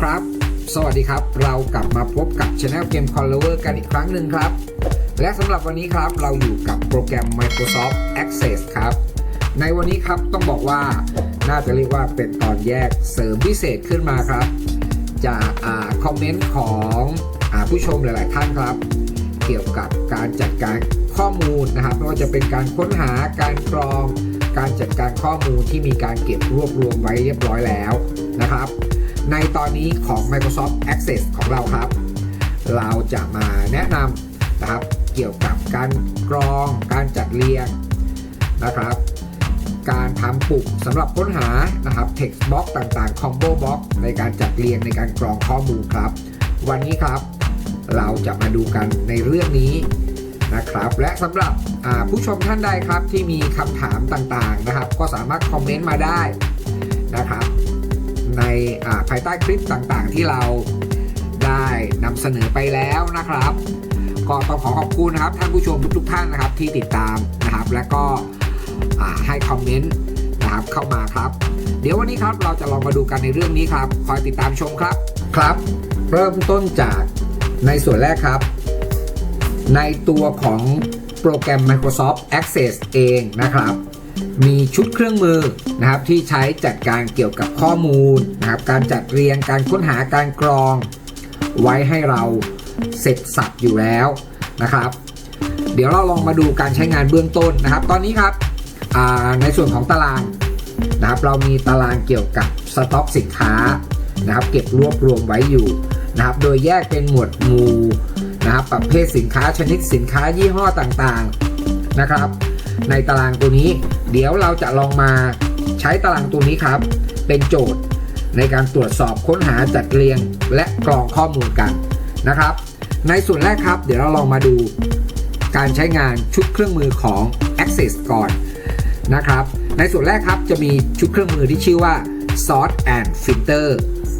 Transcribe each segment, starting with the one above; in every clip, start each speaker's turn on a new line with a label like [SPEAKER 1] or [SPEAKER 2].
[SPEAKER 1] ครับ สวัสดีครับ เรากลับมาพบกับ Channel Game Follower กันอีกครั้งหนึ่งครับ และสำหรับวันนี้ครับเราอยู่กับโปรแกรม Microsoft Access ครับ ในวันนี้ครับต้องบอกว่าน่าจะเรียกว่าเป็นตอนแยกเสริมพิเศษขึ้นมาครับ จากอคอมเมนต์ของอผู้ชมหลาย ๆ ท่านครับ เกี่ยวกับการจัดการข้อมูลนะครับไม่ว่าจะเป็นการค้นหาการกรองการจัดการข้อมูลที่มีการเก็บรวบรวมไว้เรียบร้อยแล้วนะครับ ในตอนนี้ของ Microsoft Access ของเราครับ เราจะมาแนะนำนะครับเกี่ยวกับการกรองการจัดเรียงนะครับ การทำปุ่มสำหรับค้นหานะครับ text box ต่างๆ combo box ในการจัดเรียงในการกรองข้อมูลครับ วันนี้ครับเราจะมาดูกันในเรื่องนี้นะครับ และสำหรับผู้ชมท่านใดครับที่มีคำถามต่างๆนะครับ ก็สามารถคอมเมนต์มาได้นะครับ ในภายใต้คลิปต่างๆ ที่เราได้นำเสนอไปแล้วนะครับ ก็ต้องขอขอบคุณนะครับท่านผู้ชมทุกๆท่านนะครับที่ติดตามนะครับ และก็ให้คอมเมนต์นะครับเข้ามาครับ เดี๋ยววันนี้ครับเราจะลองมาดูกันในเรื่องนี้ครับ คอยติดตามชมครับครับ เริ่มต้นจากในส่วนแรกครับ ในตัวของโปรแกรม Microsoft Access เองนะครับ มีชุดเครื่องมือนะครับที่ใช้จัดการเกี่ยวกับข้อมูลนะครับการจัดเรียงการค้นหาการกรอง ไว้ให้เราเสร็จสับอยู่แล้วนะครับ เดี๋ยวเราลองมาดูการใช้งานเบื้องต้นนะครับ ตอนนี้ครับในส่วนของตารางนะครับเรามีตารางเกี่ยวกับสต็อกสินค้านะครับเก็บรวบรวมไว้อยู่นะครับโดยแยกเป็นหมวดหมู่นะครับประเภทสินค้าชนิดสินค้ายี่ห้อต่างๆนะครับ ในตารางตัวนี้ เดี๋ยวเราจะลองมาใช้ตารางตัวนี้ครับ เป็นโจทย์ในการตรวจสอบค้นหาจัดเรียงและกรองข้อมูลกันนะครับ ในส่วนแรกครับ เดี๋ยวเราลองมาดูการใช้งานชุดเครื่องมือของ Access ก่อนนะครับ ในส่วนแรกครับจะมีชุดเครื่องมือที่ชื่อว่า Sort and Filter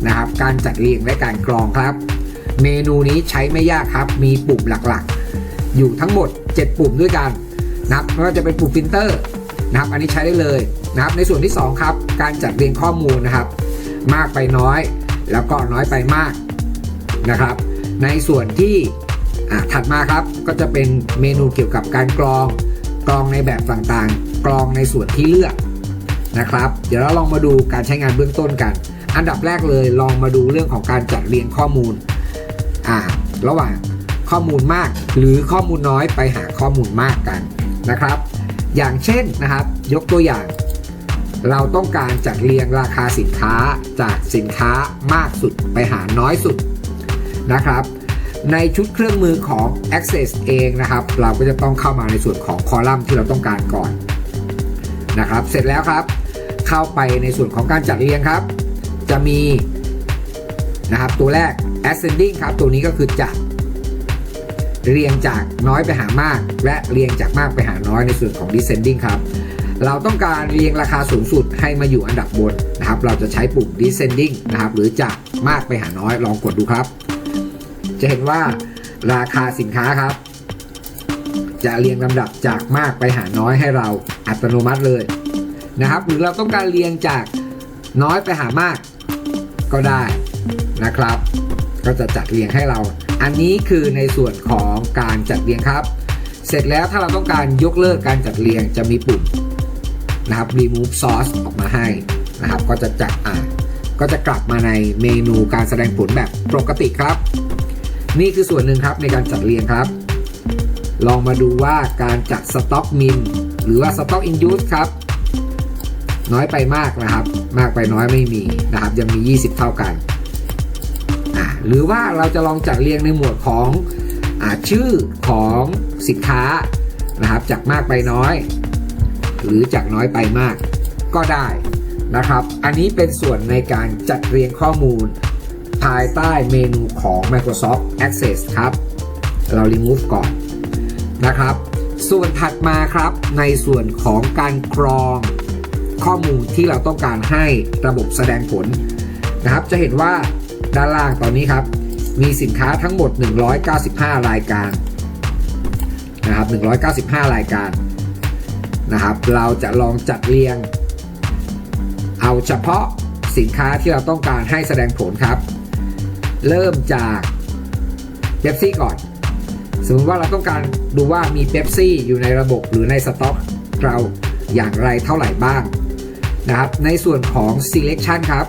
[SPEAKER 1] นะครับ การจัดเรียงและการกรองครับ เมนูนี้ใช้ไม่ยากครับ มีปุ่มหลักๆ อยู่ทั้งหมด 7 ปุ่มด้วยกัน นะครับไม่ว่าจะเป็นปุ่มฟิลเตอร์นะครับ อันนี้ใช้ได้เลยนะครับ ในส่วนที่ 2 ครับ การจัดเรียงข้อมูลนะครับ มากไปน้อย แล้วก็น้อยไปมากนะครับ ในส่วนที่ถัดมาครับก็จะเป็นเมนูเกี่ยวกับการกรองกรองในแบบต่างๆ กรองในส่วนที่เลือกนะครับ เดี๋ยวเราลองมาดูการใช้งานเบื้องต้นกัน อันดับแรกเลยลองมาดูเรื่องของการจัดเรียงข้อมูลอ่าระหว่างข้อมูลมากหรือข้อมูลน้อยไปหาข้อมูลมากกัน นะครับ อย่างเช่นนะครับ ยกตัวอย่าง เราต้องการจัดเรียงราคาสินค้าจากสินค้ามากสุดไปหาน้อยสุดนะครับ ในชุดเครื่องมือของ Access เองนะครับ เราก็จะต้องเข้ามาในส่วนของคอลัมน์ที่เราต้องการก่อนนะครับ เสร็จแล้วครับ เข้าไปในส่วนของการจัดเรียงครับ จะมีนะครับตัวแรก ascending ครับ ตัวนี้ก็คือจะ เรียงจากน้อยไปหามาก และเรียงจากมากไปหาน้อยในส่วนของ descending ครับ เราต้องการเรียงราคาสูงสุดให้มาอยู่อันดับบนนะครับ เราจะใช้ปุ่ม descending นะครับหรือจากมากไปหาน้อยลองกดดูครับ จะเห็นว่าราคาสินค้าครับ จะเรียงลำดับจากมากไปหาน้อยให้เราอัตโนมัติเลยนะครับหรือเราต้องการเรียงจากน้อยไปหามากก็ได้นะครับ ก็จะจัดเรียงให้เรา อันนี้คือในส่วนของการจัดเรียงครับ เสร็จแล้วถ้าเราต้องการยกเลิกการจัดเรียงจะมีปุ่มนะครับ remove source ออกมาให้นะครับ ก็จะจัดอ่าก็จะกลับมาในเมนูการแสดงผลแบบปกติครับ นี่คือส่วนหนึ่งครับในการจัดเรียงครับ ลองมาดูว่าการจัด stock min หรือว่า stock in use ครับ น้อยไปมากนะครับ มากไปน้อยไม่มีนะครับ ยังมี 20 เท่ากัน หรือว่าเราจะลองจัดเรียงในหมวดของอชื่อของสินค้านะครับจากมากไปน้อย หรือจากน้อยไปมากก็ได้นะครับ อันนี้เป็นส่วนในการจัดเรียงข้อมูล ภายใต้เมนูของ Microsoft Access ครับ เรา remove ก่อนนะครับ ส่วนถัดมาครับในส่วนของการกรองข้อมูลที่เราต้องการให้ระบบแสดงผลนะครับ จะเห็นว่า ด้านล่างตอนนี้ครับ มีสินค้าทั้งหมด 195 รายการนะครับ195 รายการนะครับ เราจะลองจัดเรียง เอาเฉพาะสินค้าที่เราต้องการให้แสดงผลครับ เริ่มจากเ e p ซี่ก่อน สมมติว่าเราต้องการดูว่ามีเ e p ซี่อยู่ในระบบหรือในสต็อกเราอย่างไรเท่าไหร่บ้างนะครับ ในส่วนของ selection ครับ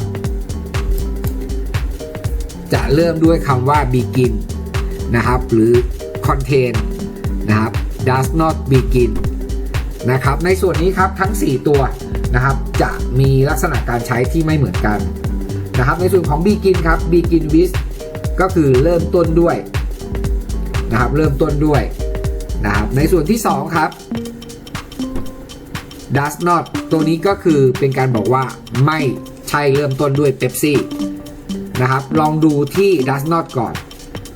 [SPEAKER 1] จะเริ่มด้วยคำว่า begin นะครับ หรือ contain นะครับ does not begin นะครับ ในส่วนนี้ครับทั้ง 4 ตัวนะครับ จะมีลักษณะการใช้ที่ไม่เหมือนกันนะครับ ในส่วนของ begin ครับ begin with ก็คือเริ่มต้นด้วยนะครับ เริ่มต้นด้วยนะครับ ในส่วนที่ 2 ครับ does not ตัวนี้ก็คือเป็นการบอกว่าไม่ใช่เริ่มต้นด้วย Pepsi นะครับ ลองดูที่ does not ก่อน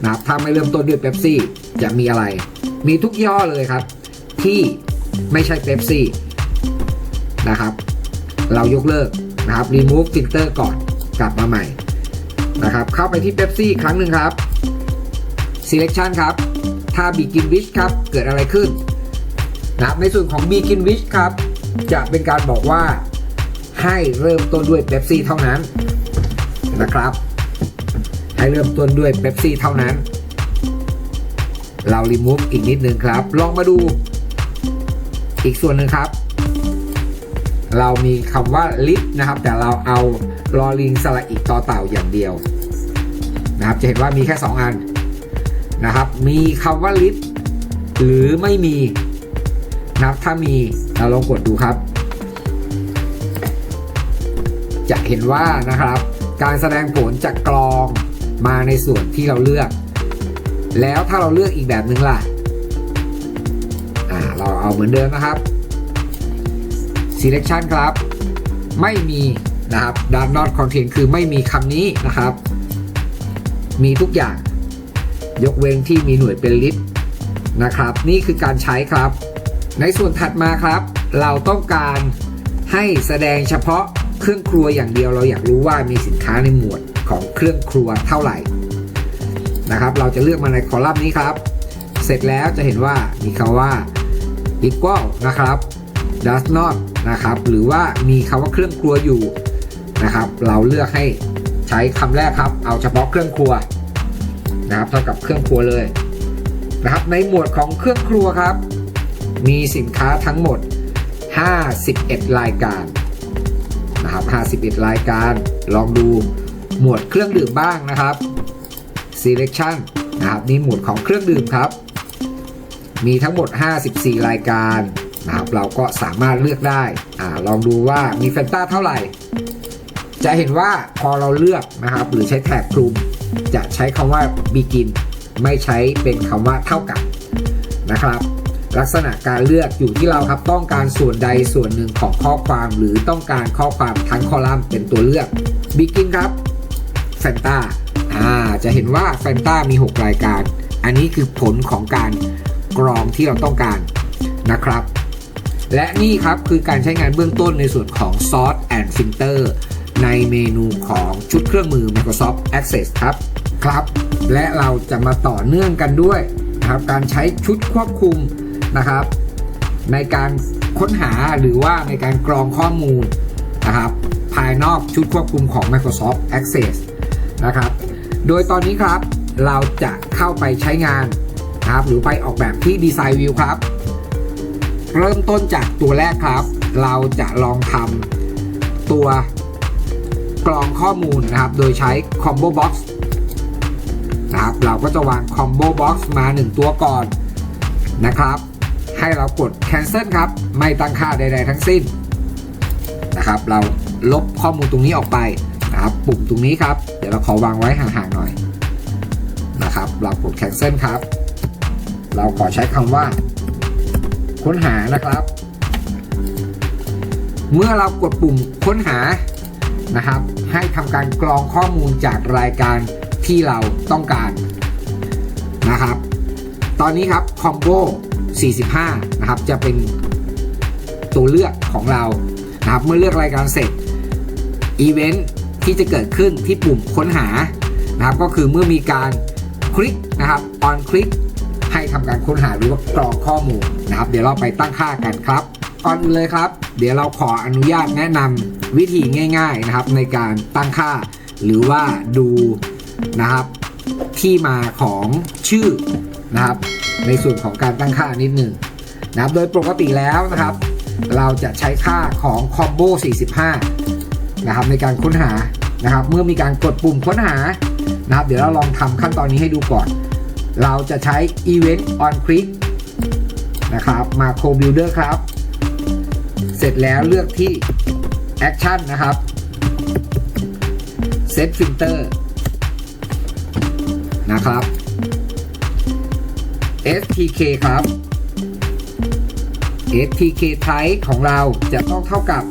[SPEAKER 1] นะครับถ้าไม่เริ่มต้นด้วย Pepsi จะมีอะไร มีทุกย่อเลยครับ ที่ไม่ใช่ Pepsi นะครับ เรายกเลิกนะครับ remove filter ก่อนกลับมาใหม่นะครับ เข้าไปที่ Pepsi ครั้งหนึ่งครับ selection ครับ ถ้า begin with ครับ เกิดอะไรขึ้นนะครับในส่วนของ begin with ครับ จะเป็นการบอกว่าให้เริ่มต้นด้วย Pepsi เท่านั้นนะครับ ให้เริ่มต้นด้วย Pepsi เท่านั้น เรา remove อีกนิดนึงครับ ลองมาดูอีกส่วนหนึ่งครับ เรามีคำว่า list นะครับ แต่เราเอาลอลิงสระอีกต่อเต่าอย่างเดียวนะครับจะเห็นว่ามีแค่ 2 อันนะครับ มีคำว่า list หรือไม่มีนะครับถ้ามีเราลองกดดูครับ จะเห็นว่านะครับ การแสดงผลจะกรอง มาในส่วนที่เราเลือก แล้วถ้าเราเลือกอีกแบบหนึ่งล่ะอ่าเราเอาเหมือนเดิมนะครับ selection ครับ ไม่มีนะครับ does not contain คือไม่มีคำนี้นะครับ มีทุกอย่าง ยกเว้นที่มีหน่วยเป็นลิตรนะครับ นี่คือการใช้ครับ ในส่วนถัดมาครับ เราต้องการให้แสดงเฉพาะเครื่องครัวอย่างเดียวเราอยากรู้ว่ามีสินค้าในหมวด ของเครื่องครัวเท่าไหร่นะครับ เราจะเลือกมาในคอลัมน์นี้ครับ เสร็จแล้วจะเห็นว่ามีคำว่า equal นะครับ does not นะครับ หรือว่ามีคำว่าเครื่องครัวอยู่นะครับ เราเลือกให้ใช้คำแรกครับ เอาเฉพาะเครื่องครัวนะครับเท่ากับเครื่องครัวเลยนะครับ ในหมวดของเครื่องครัวครับ มีสินค้าทั้งหมด 51 รายการนะครับ 51 รายการ ลองดู หมวดเครื่องดื่มบ้างนะครับ selection นะครับนี่หมวดของเครื่องดื่มครับ มีทั้งหมด 54 รายการนะครับเราก็สามารถเลือกได้อ่าลองดูว่ามีแฟนตาเท่าไหร่ จะเห็นว่าพอเราเลือกนะครับ หรือใช้แท็กคลุม จะใช้คำว่า begin ไม่ใช้เป็นคำว่าเท่ากับนะครับ ลักษณะการเลือกอยู่ที่เราครับต้องการส่วนใดส่วนหนึ่งของข้อความหรือต้องการข้อความทั้งคอลัมน์เป็นตัวเลือก begin ครับ ฟนตาอ่าจะเห็นว่าแฟนตามี 6 รายการ อันนี้คือผลของการกรองที่เราต้องการนะครับ และนี่ครับคือการใช้งานเบื้องต้นในส่วนของ Sort and Filter ในเมนูของชุดเครื่องมือ Microsoft Access ครับครับ และเราจะมาต่อเนื่องกันด้วยนะครับการใช้ชุดควบคุมนะครับ ในการค้นหาหรือว่าในการกรองข้อมูลนะครับภายนอกชุดควบคุมของ Microsoft Access นะครับ โดยตอนนี้ครับเราจะเข้าไปใช้งานครับหรือไปออกแบบที่ Design View ครับ เริ่มต้นจากตัวแรกครับ เราจะลองทำตัวกรองข้อมูลนะครับ โดยใช้ Combo Box นะครับ เราก็จะวาง Combo Box มา 1 ตัวก่อนนะครับ ให้เรากด cancel ครับ ไม่ตั้งค่าใด ๆ ทั้งสิ้นนะครับ เราลบข้อมูลตรงนี้ออกไป นะครับปุ่มตรงนี้ครับ เดี๋ยวเราขอวางไว้ห่างๆหน่อยนะครับ เรากด cancel ครับ เราขอใช้คำว่า ค้นหานะครับ เมื่อเรากดปุ่มค้นหานะครับ ให้ทำการกรองข้อมูลจากรายการที่เราต้องการนะครับ ตอนนี้ครับคอมโบ45 นะครับ จะเป็นตัวเลือกของเรานะครับ เมื่อเลือกรายการเสร็จอีเวนท์ ที่จะเกิดขึ้นที่ปุ่มค้นหานะครับก็คือเมื่อมีการคลิกนะครับ on คลิกให้ทำการค้นหาหรือว่ากรองข้อมูลนะครับ เดี๋ยวเราไปตั้งค่ากันครับก่อนอื่นเลยครับ เดี๋ยวเราขออนุญาตแนะนำวิธีง่าย ๆนะครับ ในการตั้งค่า หรือว่าดูนะครับที่มาของชื่อนะครับ ในส่วนของการตั้งค่านิดหนึ่งนะครับ โดยปกติแล้วนะครับ เราจะใช้ค่าของ combo 45 นะครับในการค้นหานะครับ เมื่อมีการกดปุ่มค้นหานะครับ เดี๋ยวเราลองทำขั้นตอนนี้ให้ดูก่อน เราจะใช้ event on click นะครับ macro builder ครับ เสร็จแล้วเลือกที่ action นะครับ set filter นะครับ stk ครับ stk type ของเราจะต้องเท่ากับ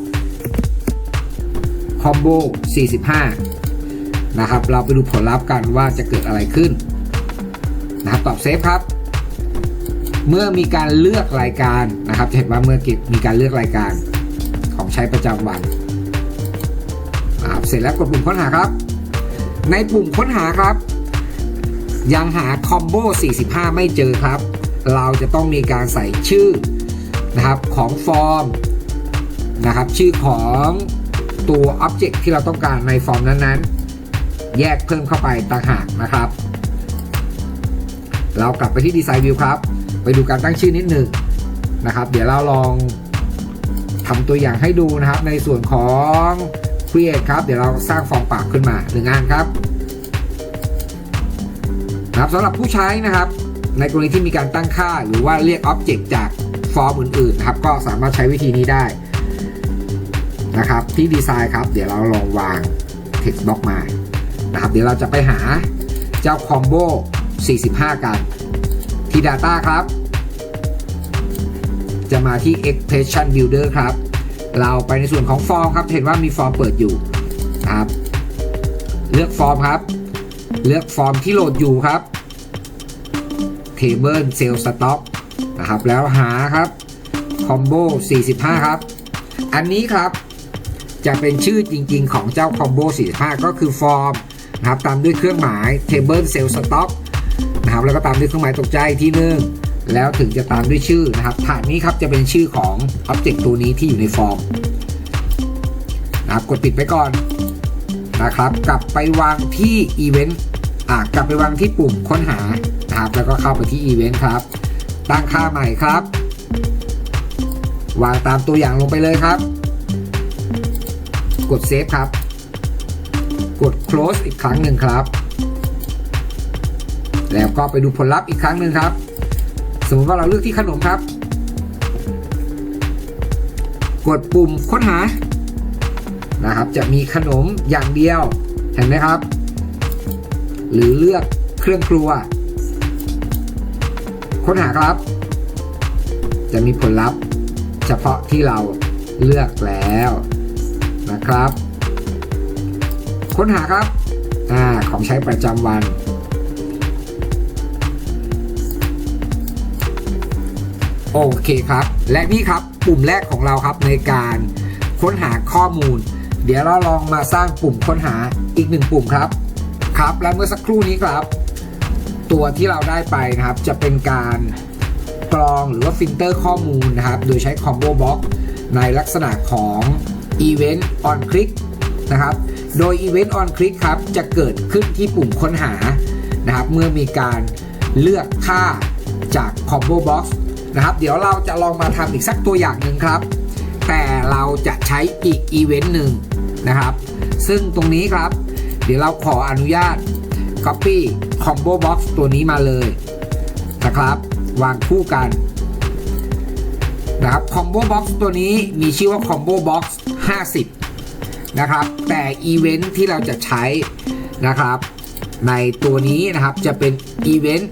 [SPEAKER 1] combo 45 นะครับ เราไปดูผลลัพธ์กันว่าจะเกิดอะไรขึ้น นะครับ ตอบเซฟครับ เมื่อมีการเลือกรายการนะครับจะเห็นว่าเมื่อกิมีการเลือกรายการของใช้ประจำวันนะครับเสร็จแล้วกดปุ่มค้นหาครับ ในปุ่มค้นหาครับ ยังหาคอมโบ45 ไม่เจอครับ เราจะต้องมีการใส่ชื่อนะครับของฟอร์มนะครับชื่อของ ตัว Object ที่เราต้องการในฟอร์มนั้นๆ แยกเพิ่มเข้าไปต่างหากนะครับ เรากลับไปที่ Design View ครับ ไปดูการตั้งชื่อนิดหนึ่งนะครับ เดี๋ยวเราลองทำตัวอย่างให้ดูนะครับ ในส่วนของ Create ครับ เดี๋ยวเราสร้างฟอร์มปากขึ้นมาหนึ่งงานครับนะครับสำหรับผู้ใช้นะครับ ในกรณีที่มีการตั้งค่าหรือว่าเรียกอ็อบเจกต์จากฟอร์มอื่นๆนะครับ ก็สามารถใช้วิธีนี้ได้ นะครับที่ดีไซน์ครับ เดี๋ยวเราลองวาง text box มานะครับเดี๋ยวเราจะไปหาเจ้าคอมโบ45 กันที่ Data ครับ จะมาที่ Expression Builder ครับ เราไปในส่วนของฟอร์มครับ เห็นว่ามีฟอร์มเปิดอยู่ครับ เลือกฟอร์มครับ เลือกฟอร์มที่โหลดอยู่ครับ Table Sales Stock นะครับ แล้วหาครับ Combo 45 ครับ อันนี้ครับ จะเป็นชื่อจริง ๆ ของเจ้า Combo 45 ก็คือฟอร์มนะครับตามด้วยเครื่องหมาย Table Sales Stock นะครับแล้วก็ตามด้วยเครื่องหมายตกใจที่หนึ่งแล้วถึงจะตามด้วยชื่อนะครับฐานนี้ครับจะเป็นชื่อของ Object ตัวนี้ที่อยู่ในฟอร์มนะครับกดปิดไปก่อนนะครับ กลับไปวางที่อีเวนต์อ่ากลับไปวางที่ปุ่มค้นหานะครับ แล้วก็เข้าไปที่อีเวนต์ครับ ตั้งค่าใหม่ครับ วางตามตัวอย่างลงไปเลยครับ กดเซฟครับ กด close อีกครั้งหนึ่งครับ แล้วก็ไปดูผลลัพธ์อีกครั้งหนึ่งครับ สมมติว่าเราเลือกที่ขนมครับ กดปุ่มค้นหานะครับ จะมีขนมอย่างเดียว เห็นไหมครับ หรือเลือกเครื่องครัว ค้นหาครับ จะมีผลลัพธ์เฉพาะที่เราเลือกแล้ว นะครับ ค้นหาครับอของใช้ประจำวัน โอเคครับ และนี่ครับปุ่มแรกของเราครับในการค้นหาข้อมูล เดี๋ยวเราลองมาสร้างปุ่มค้นหาอีกหนึ่งปุ่มครับ ครับและเมื่อสักครู่นี้ครับ ตัวที่เราได้ไปนะครับจะเป็นการกรองหรือว่าฟิลเตอร์ข้อมูลนะครับ โดยใช้ Combo Box ในลักษณะของ Event on Click นะครับ โดย Event on Click ครับ จะเกิดขึ้นที่ปุ่มค้นหานะครับ เมื่อมีการเลือกค่าจาก Combo Box นะครับ เดี๋ยวเราจะลองมาทำอีกสักตัวอย่างหนึ่งครับ แต่เราจะใช้อีกอีเวนต์หนึ่งนะครับ ซึ่งตรงนี้ครับ เดี๋ยวเราขออนุญาต Copy Combo Box ตัวนี้มาเลยนะครับ วางคู่กัน นะครับ Combo Box ตัวนี้มีชื่อว่า Combo Box 50 นะครับ แต่อีเวนต์ที่เราจะใช้นะครับ ในตัวนี้นะครับจะเป็นอีเวนต์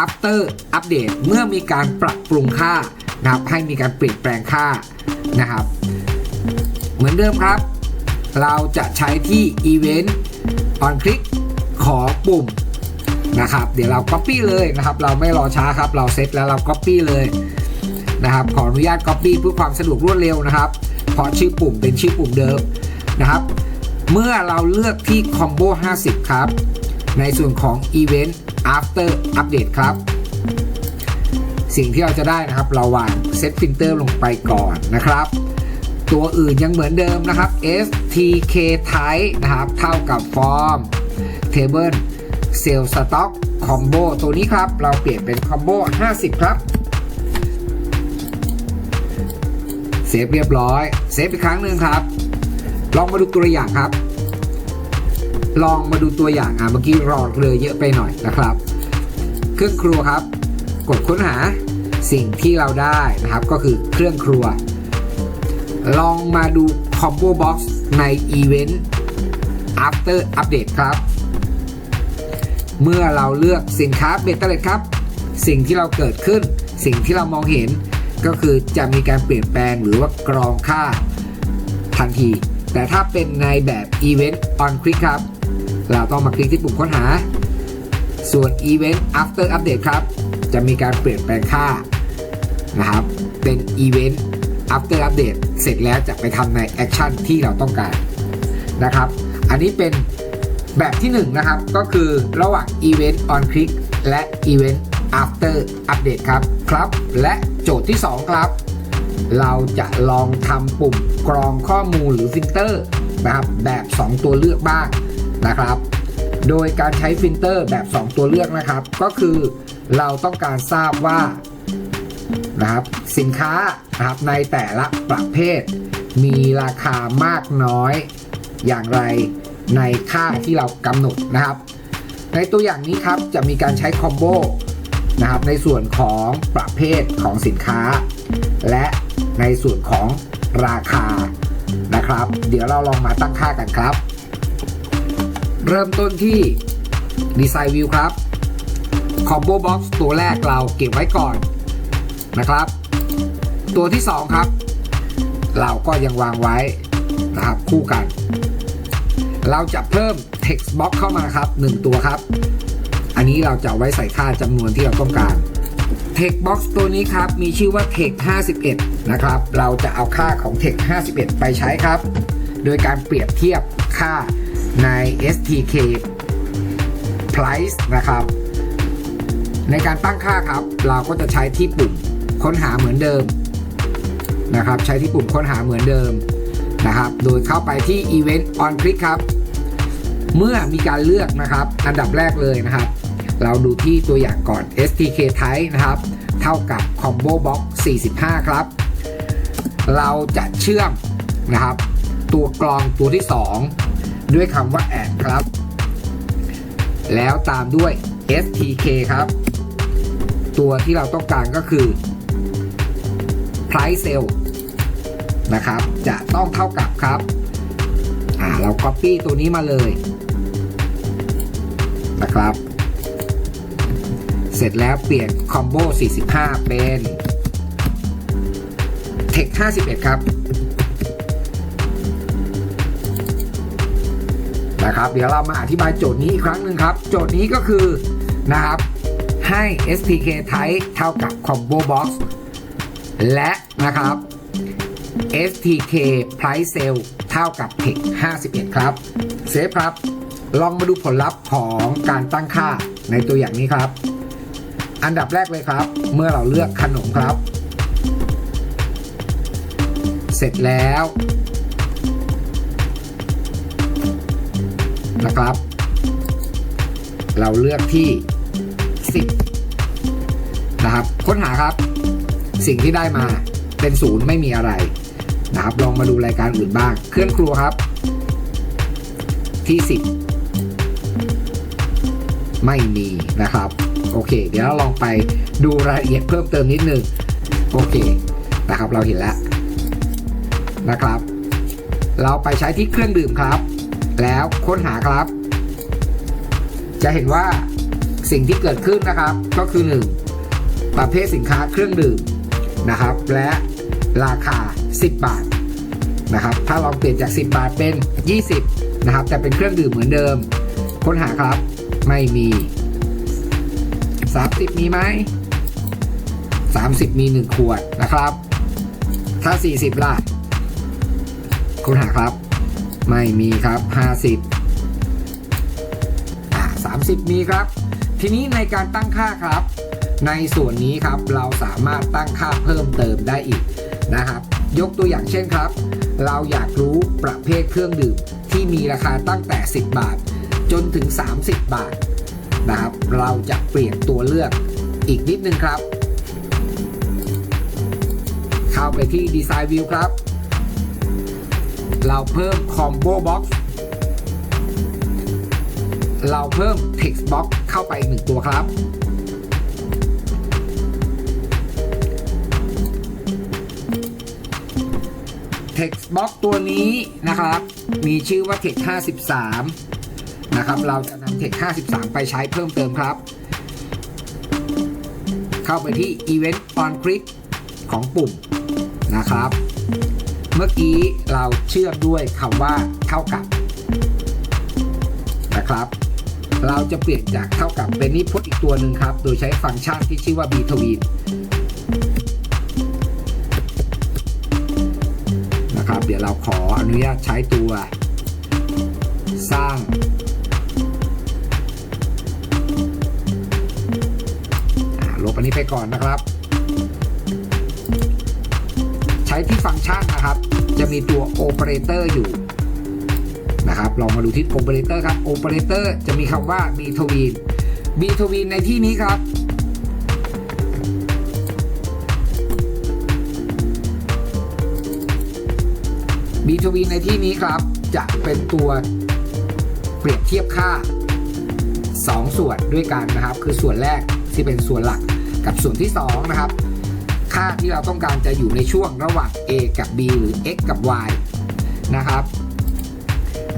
[SPEAKER 1] after update เมื่อมีการปรับปรุงค่านะครับให้มีการเปลี่ยนแปลงค่านะครับ เหมือนเดิมครับ เราจะใช้ที่ event on click ขอปุ่มนะครับ เดี๋ยวเรา copy เลยนะครับ เราไม่รอช้าครับ เราเซตแล้วเรา copy เลย นะครับ ขออนุญาต copy เพื่อความสะดวกรวดเร็วนะครับเพราะชื่อปุ่มเป็นชื่อปุ่มเดิมนะครับ เมื่อเราเลือกที่ combo 50 ครับ ในส่วนของ event after update ครับ สิ่งที่เราจะได้นะครับ เราวาง set filter ลงไปก่อนนะครับ ตัวอื่นยังเหมือนเดิมนะครับ stk type นะครับ เท่ากับ form Table Sale Stock Combo ตัวนี้ครับ เราเปลี่ยนเป็น Combo 50 ครับ เซฟเรียบร้อยเซฟอีกครั้งหนึ่งครับ ลองมาดูตัวอย่างครับ ลองมาดูตัวอย่างอะเมื่อกี้รอเลยเยอะไปหน่อยนะครับ เครื่องครัวครับ กดค้นหาสิ่งที่เราได้นะครับก็คือเครื่องครัว ลองมาดู Combo Box ใน Event After Update ครับ เมื่อเราเลือกสินค้าเบตเตอร์เลครับ สิ่งที่เราเกิดขึ้น สิ่งที่เรามองเห็น ก็คือจะมีการเปลี่ยนแปลงหรือว่ากรองค่าทันที แต่ถ้าเป็นในแบบ Event on Click ครับ เราต้องมาคลิกที่ปุ่มค้นหา ส่วน Event After Update ครับ จะมีการเปลี่ยนแปลงค่านะครับ เป็น Event After Update เสร็จแล้วจะไปทำใน Action ที่เราต้องการนะครับ อันนี้เป็นแบบที่1นะครับ ก็คือระหว่าง Event on Click และ Event After Update ครับครับ และโจทย์ที่ 2 ครับ เราจะลองทำปุ่มกรองข้อมูลหรือฟิลเตอร์นะครับแบบ 2 ตัวเลือกบ้างนะครับ โดยการใช้ฟิลเตอร์แบบ 2 ตัวเลือกนะครับ ก็คือเราต้องการทราบว่านะครับสินค้านะครับในแต่ละประเภท มีราคามากน้อยอย่างไรในค่าที่เรากำหนดนะครับ ในตัวอย่างนี้ครับจะมีการใช้คอมโบ นะครับในส่วนของประเภทของสินค้า และในส่วนของราคานะครับ เดี๋ยวเราลองมาตั้งค่ากันครับ เริ่มต้นที่ดีไซน์วิวครับคอมโบบ็อกซ์ตัวแรกเราเก็บไว้ก่อนนะครับ ตัวที่ 2 ครับ เราก็ยังวางไว้นะครับคู่กัน เราจะเพิ่ม text box เข้ามาครับ 1 ตัวครับ อันนี้เราจะไว้ใส่ค่าจำนวนที่เราต้องการ text box ตัวนี้ครับ มีชื่อว่า text 51 นะครับ เราจะเอาค่าของ text 51 ไปใช้ครับ โดยการเปรียบเทียบค่าใน stk price นะครับ ในการตั้งค่าครับ เราก็จะใช้ที่ปุ่มค้นหาเหมือนเดิมนะครับ ใช้ที่ปุ่มค้นหาเหมือนเดิมนะครับ โดยเข้าไปที่ event on click ครับ เมื่อมีการเลือกนะครับ อันดับแรกเลยนะครับ เราดูที่ตัวอย่างก่อน stk type นะครับ เท่ากับ combo box 45 ครับ เราจะเชื่อมนะครับ ตัวกรองตัวที่ 2 ด้วยคำว่า add ครับ แล้วตามด้วย stk ครับ ตัวที่เราต้องการก็คือ price sale นะครับ จะต้องเท่ากับครับเรา copy ตัวนี้มาเลยนะครับ เสร็จแล้วเปลี่ยน combo 45 เป็น tex 51 ครับ นะครับ เดี๋ยวเรามาอธิบายโจทย์นี้อีกครั้งหนึ่งครับ โจทย์นี้ก็คือ นะครับ ให้ stk type เท่ากับ combo box และนะครับ stk price sale เท่ากับ tex 51 ครับ เซฟครับ ลองมาดูผลลัพธ์ของการตั้งค่าในตัวอย่างนี้ครับ อันดับแรกเลยครับ เมื่อเราเลือกขนมครับ เสร็จแล้วนะครับ เราเลือกที่ 10 นะครับ ค้นหาครับ สิ่งที่ได้มาเป็นศูนย์ไม่มีอะไรนะครับ ลองมาดูรายการอื่นบ้าง เครื่องครัวครับ ที่ 10 ไม่มีนะครับ โอเค เดี๋ยวเราลองไปดูรายละเอียดเพิ่มเติมนิดนึง โอเคนะครับเราเห็นแล้วนะครับ เราไปใช้ที่เครื่องดื่มครับ แล้วค้นหาครับ จะเห็นว่าสิ่งที่เกิดขึ้นนะครับก็คือ 1 ประเภทสินค้าเครื่องดื่มนะครับ และราคา 10 บาทนะครับ ถ้าลองเปลี่ยนจาก 10 บาทเป็น 20 นะครับ แต่เป็นเครื่องดื่มเหมือนเดิม ค้นหาครับ ไม่มี 30 มีไหม 30 มี 1 ขวดนะครับ ถ้า 40 ล่ะ ค้นหาครับ ไม่มีครับ 50อ่า30 มีครับ ทีนี้ในการตั้งค่าครับ ในส่วนนี้ครับเราสามารถตั้งค่าเพิ่มเติมได้อีกนะครับ ยกตัวอย่างเช่นครับ เราอยากรู้ประเภทเครื่องดื่มที่มีราคาตั้งแต่ 10 บาท จนถึง 30 บาท นะครับ เราจะเปลี่ยนตัวเลือกอีกนิดนึงครับ เข้าไปที่ Design View ครับ เราเพิ่ม Combo Box เราเพิ่ม Text Box เข้าไปอีกหนึ่งตัวครับ Text Box ตัวนี้นะครับ มีชื่อว่า Text 53 นะครับ เราจะนำ Text 53 ไปใช้เพิ่มเติมครับ เข้าไปที่ Event on Click ของปุ่มนะครับ เมื่อกี้เราเชื่อมด้วยคำว่าเท่ากับนะครับ เราจะเปลี่ยนจากเท่ากับเป็นนิพจน์อีกตัวหนึ่งครับ โดยใช้ฟังก์ชันที่ชื่อว่า b t w e e n นะครับ เดี๋ยวเราขออนุญาตใช้ตัวสร้าง อันนี้ไปก่อนนะครับ ใช้ที่ฟังก์ชันนะครับ จะมีตัวโอเปอเรเตอร์อยู่นะครับลองมาดูที่โอเปอเรเตอร์ครับโอเปอเรเตอร์จะมีคำว่า b t w e e n b t w e e n ในที่นี้ครับ b t w e e n ในที่นี้ครับ จะเป็นตัวเปรียบเทียบค่า 2 ส่วนด้วยกันนะครับ คือส่วนแรกที่เป็นส่วนหลัก กับส่วนที่ 2 นะครับ ค่าที่เราต้องการจะอยู่ในช่วงระหว่าง a กับ b หรือ x กับ y นะครับ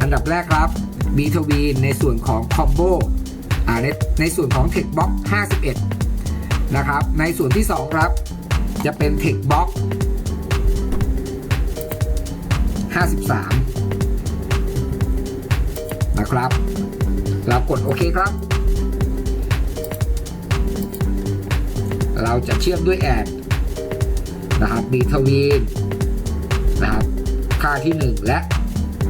[SPEAKER 1] อันดับแรกครับ b t w e e n ในส่วนของ combo ในในส่วนของ text box 51 นะครับ ในส่วนที่ 2 ครับ จะเป็น text box 53 นะครับ เรากดโอเคครับ เราจะเชื่อมด้วยแอดนะครับบีทวีนนะครับค่าที่ 1 และ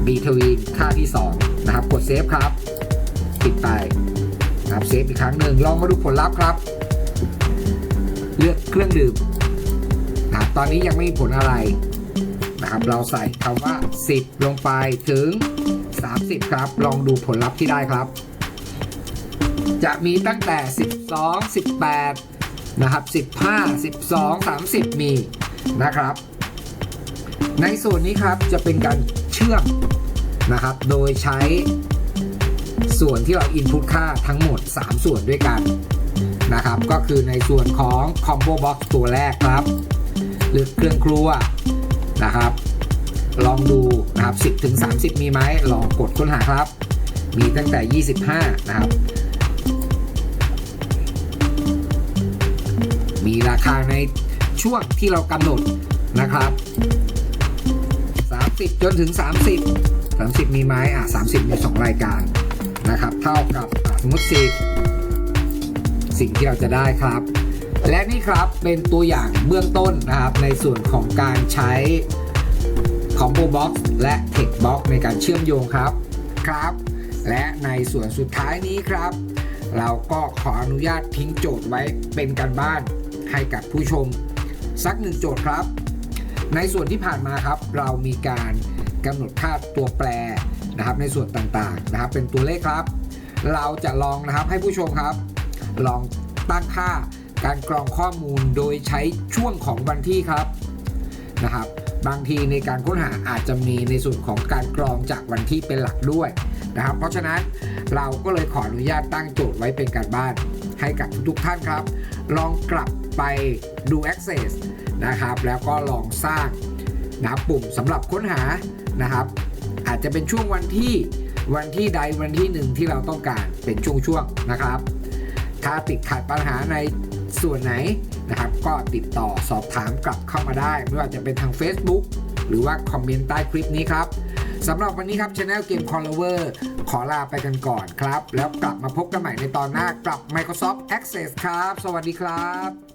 [SPEAKER 1] บีทวีนค่าที่ 2 นะครับ กดเซฟครับ ปิดไปนะครับเซฟอีกครั้งหนึ่งลองมาดูผลลัพธ์ครับ เลือกเครื่องดื่มนะครับตอนนี้ยังไม่มีผลอะไรนะครับ เราใส่คำว่า 10 ลงไปถึง 30 ครับ ลองดูผลลัพธ์ที่ได้ครับ จะมีตั้งแต่ 12 18 นะครับ 15 12 30 มีนะครับ ในส่วนนี้ครับจะเป็นการเชื่อมนะครับ โดยใช้ส่วนที่เรา input ค่าทั้งหมด 3 ส่วนด้วยกันนะครับ ก็คือในส่วนของ combo box ตัวแรกครับ หรือเครื่องครัวนะครับ ลองดูนะครับ 10ถึง30 มีไหมลองกดค้นหาครับ มีตั้งแต่ 25 นะครับ มีราคาในช่วงที่เรากำหนดนะครับ 30 จนถึง 30 30 มีไหมอะ30 มี 2 รายการนะครับ เท่ากับสมมติ10สิ่งที่เราจะได้ครับ และนี่ครับเป็นตัวอย่างเบื้องต้นนะครับในส่วนของการใช้ Combo Box และ Text Box ในการเชื่อมโยงครับครับ และในส่วนสุดท้ายนี้ครับ เราก็ขออนุญาตทิ้งโจทย์ไว้เป็นการบ้าน ให้กับผู้ชม สักหนึ่งโจทย์ครับ ในส่วนที่ผ่านมาครับ เรามีการกำหนดค่าตัวแปรนะครับ ในส่วนต่างๆนะครับ เป็นตัวเลขครับ เราจะลองนะครับให้ผู้ชมครับ ลองตั้งค่าการกรองข้อมูลโดยใช้ช่วงของวันที่ครับนะครับ บางทีในการค้นหาอาจจะมีในส่วนของการกรองจากวันที่เป็นหลักด้วยนะครับ เพราะฉะนั้นเราก็เลยขออนุญาตตั้งโจทย์ไว้เป็นการบ้านให้กับทุกๆท่านครับ ลองกลับ ไปดู Access นะครับ แล้วก็ลองสร้างนะปุ่มสำหรับค้นหานะครับ อาจจะเป็นช่วงวันที่วันที่ใดวันที่หนึ่งที่เราต้องการเป็นช่วงๆนะครับ ถ้าติดขัดปัญหาในส่วนไหนนะครับ ก็ติดต่อสอบถามกลับเข้ามาได้ ไม่ว่าจะเป็นทาง Facebook หรือว่าคอมเมนต์ใต้คลิปนี้ครับสำหรับวันนี้ครับ Channel Game c o n l o v e r ขอลาไปกันก่อนครับ แล้วกลับมาพบกันใหม่ในตอนหน้ากับ Microsoft Access ครับ สวัสดีครับ